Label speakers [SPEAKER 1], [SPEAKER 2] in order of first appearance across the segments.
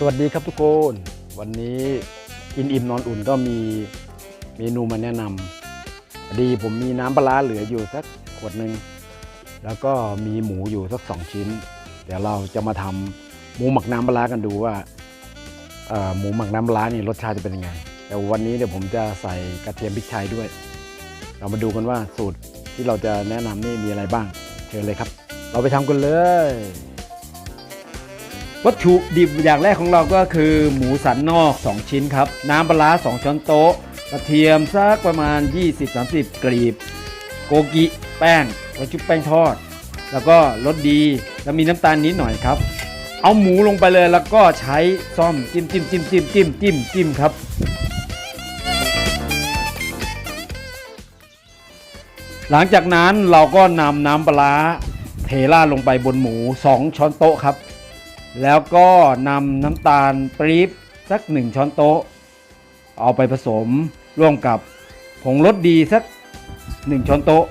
[SPEAKER 1] สวัสดีครับทุกคน วันนี้อินอิ่มนอนอุ่นก็มี เมนูมาแนะนำดีผมมีน้ำปลาเหลืออยู่สักขวดหนึ่งแล้วก็มีหมูอยู่สักสองชิ้น เดี๋ยวเราจะมาทำหมูหมักน้ำปลากันดูว่าหมูหมักน้ำปลานี่รสชาติจะเป็นยังไง แต่วันนี้เดี๋ยวผมจะใส่กระเทียมพริกไทยด้วย เรามาดูกันว่าสูตรที่เราจะแนะนำนี่มีอะไรบ้าง เชิญเลยครับ เราไปทำกันเลย
[SPEAKER 2] วัตถุดิบอย่างแรกของเราก็คือหมูสันนอก 2 ชิ้นครับ น้ำปลาร้า2ช้อนโต๊ะ กระเทียมสักประมาณ 20-30 กรีบ โกกิแป้งไว้ชุบแป้งทอด แล้วก็รสดีแล้วมีน้ำตาลนิดหน่อยครับ เอาหมูลงไปเลยแล้วก็ใช้ซ่อมจิ้มจิ้มจิ้มจิ้มจิ้มจิ้มจิ้มครับ หลังจากนั้นเราก็นำน้ำปลาเทราดลงไปบนหมู 2 ช้อนโต๊ะครับ แล้วก็นำน้ำตาลปรี๊บสัก 1 ช้อนโต๊ะ เอาไปผสมร่วมกับผงรสดีสัก 1 ช้อนโต๊ะ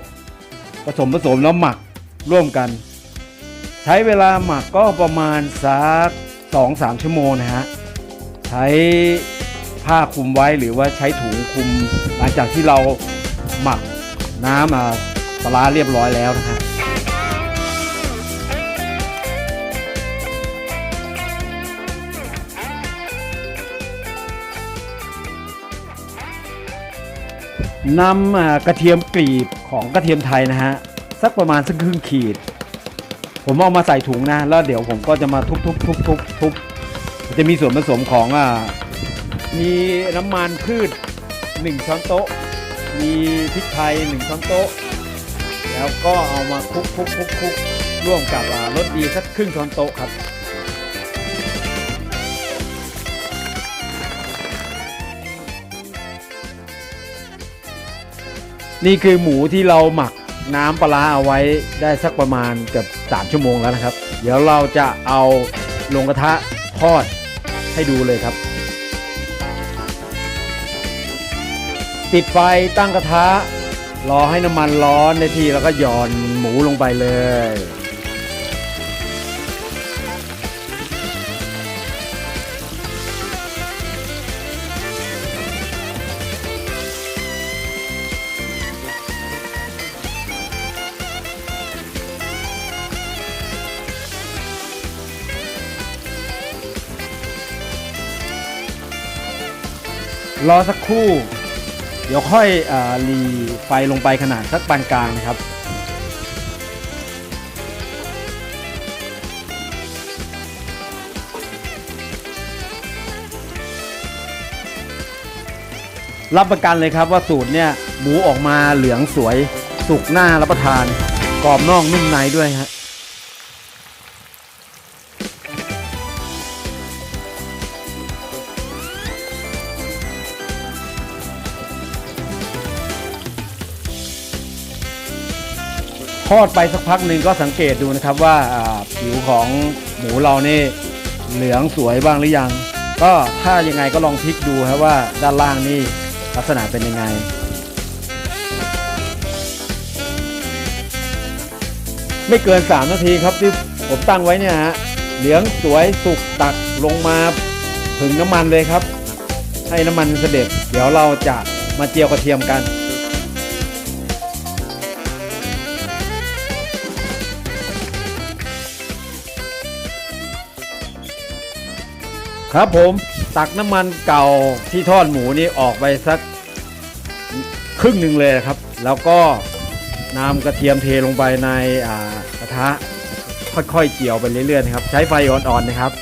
[SPEAKER 2] ผสมผสมแล้วหมักร่วมกัน ใช้เวลาหมักก็ประมาณสัก2-3 ชั่วโมงนะฮะ ใช้ผ้าคลุมไว้หรือว่าใช้ถุงคลุมหลังจากที่เราหมักน้ำอ่าปลาร้าเรียบร้อยแล้วนะฮะ นำกระเทียมกรีบของกระเทียมไทยนะฮะสักประมาณสักครึ่งขีด ผมเอามาใส่ถุงนะ แล้วเดี๋ยวผมก็จะมาทุบทุบทุบทุบทุบจะมีส่วนผสมของอ่ามีน้ำมันพืช 1 ช้อนโต๊ะ มีพริกไทย 1 ช้อนโต๊ะ แล้วก็เอามาคลุกคลุกคลุกคลุกร่วมกับรสดีสักครึ่งช้อนโต๊ะครับ นี่คือหมูที่เราหมักน้ำปลาเอาไว้ได้สักประมาณเกือบ3ชั่วโมงแล้วนะครับ เดี๋ยวเราจะเอาลงกระทะทอดให้ดูเลยครับ ติดไฟตั้งกระทะ รอให้น้ำมันร้อนในทีแล้วก็หย่อนหมูลงไปเลย รอสักครู่ เดี๋ยวค่อยอรีไฟลงไปขนาดสักปานกลางนะครับรับประกันเลยครับว่าสูตรเนี่ยหมูออกมาเหลืองสวย สุกหน้ารับประทาน กรอบนอกนุ่มในด้วยฮะ ทอดไปสักพักหนึ่งก็สังเกตดูนะครับว่าผิวของหมูเรานี่เหลืองสวยบ้างหรือยัง ก็ถ้ายังไงก็ลองพลิกดูครับว่าด้านล่างนี่ลักษณะเป็นยังไง ไม่เกิน 3 นาทีครับที่ผมตั้งไว้เนี่ยฮะเหลืองสวยสุกตักลงมาถึงน้ำมันเลยครับ ให้น้ำมันเสด็จ เดี๋ยวเราจะมาเจียวกระเทียมกัน ครับผมตักน้ำมันเก่าที่ทอดหมูนี่ออกไปสักครึ่งหนึ่งเลยนะครับ แล้วก็นำกระเทียมเทลงไปในกระทะค่อยๆเกี่ยวไปเรื่อยๆนะครับ ใช้ไฟอ่อนๆนะครับ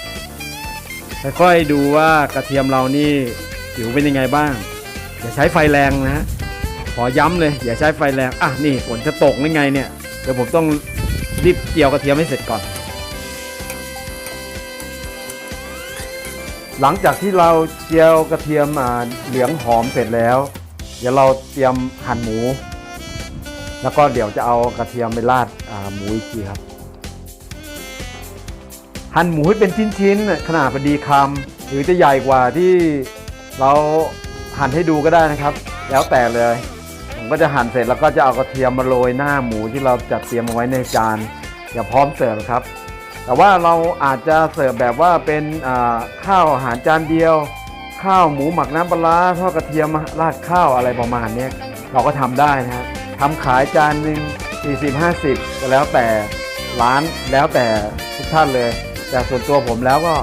[SPEAKER 2] ค่อยๆดูว่ากระเทียมเรานี่ผิวเป็นยังไงบ้าง อย่าใช้ไฟแรงนะฮะขอย้ำเลย อย่าใช้ไฟแรงอะนี่ฝนจะตกหรือไงเนี่ยเดี๋ยวผมต้องรีบเกี่ยวกระเทียมให้เสร็จก่อน หลังจากที่เราเจียวกระเทียมอ่าเหลืองหอมเสร็จแล้ว เดี๋ยวเราเตรียมหั่นหมู แล้วก็เดี๋ยวจะเอากระเทียมไปราดหมูอีกทีครับ หั่นหมูให้เป็นชิ้นๆขนาดพอดีคำหรือจะใหญ่กว่าที่เราหั่นให้ดูก็ได้นะครับ แล้วแต่เลยผมก็จะหั่นเสร็จแล้วก็จะเอากระเทียมมาโรยหน้าหมูที่เราจัดเตรียมเอาไว้ในจานอย่าพร้อมเสิร์ฟครับ แต่ว่าเราอาจจะเสิร์ฟแบบว่าเป็นข้าวอาหารจานเดียว ข้าวหมูหมักน้ำปลาทอดกระเทียมราดข้าวอะไรประมาณนี้เราก็ทำได้นะฮะทำขายจานหนึ่ง40 50ก็แล้วแต่ร้านแล้วแต่ทุกท่านเลย แต่ส่วนตัวผมแล้วก็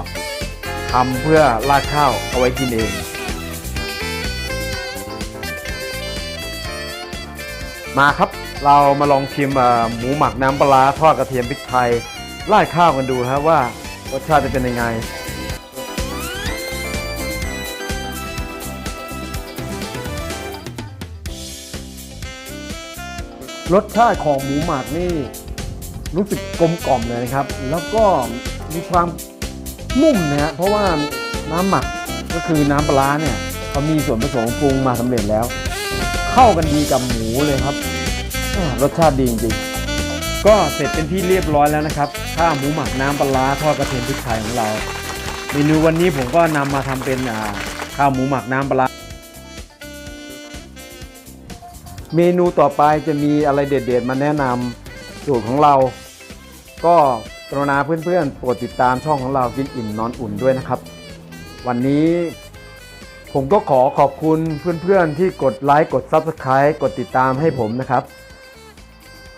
[SPEAKER 2] ทำเพื่อราดข้าวเอาไว้กินเอง มาครับเรามาลองชิมหมูหมักน้ำปลาทอดกระเทียมพริกไทย ราดข้าวกันดูครับว่ารสชาติจะเป็นยังไง รสชาติของหมูหมักนี่รู้สึกกลมกล่อมเลยนะครับ แล้วก็มีความนุ่มนะฮะเพราะว่าน้ำหมักก็คือน้ำปลาเนี่ยเขามีส่วนผสมปรุงมาสำเร็จแล้ว เข้ากันดีกับหมูเลยครับ รสชาติดีจริงๆ ก็เสร็จเป็นที่เรียบร้อยแล้วนะครับ ข้าวหมูหมักน้ำปลาทอดกระเทียมพริกไทยของเรา เมนูวันนี้ผมก็นำมาทำเป็นข้าวหมูหมักน้ำปลาร้าเมนูต่อไปจะมีอะไรเด็ดๆ มาแนะนำสูตรของเรา ก็กรุณาเพื่อนๆโปรดติดตามช่องของเรากินอิ่มนอนอุ่นด้วยนะครับ วันนี้ผมก็ขอขอบคุณเพื่อนๆที่กดไลค์กด Subscribe กดติดตามให้ผมนะครับ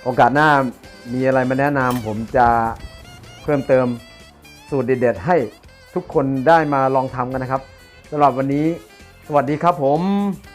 [SPEAKER 2] โอกาสหน้า มีอะไรมาแนะนำผมจะเพิ่มเติมสูตรเด็ดๆให้ทุกคนได้มาลองทำกันนะครับสำหรับวันนี้ สวัสดีครับผม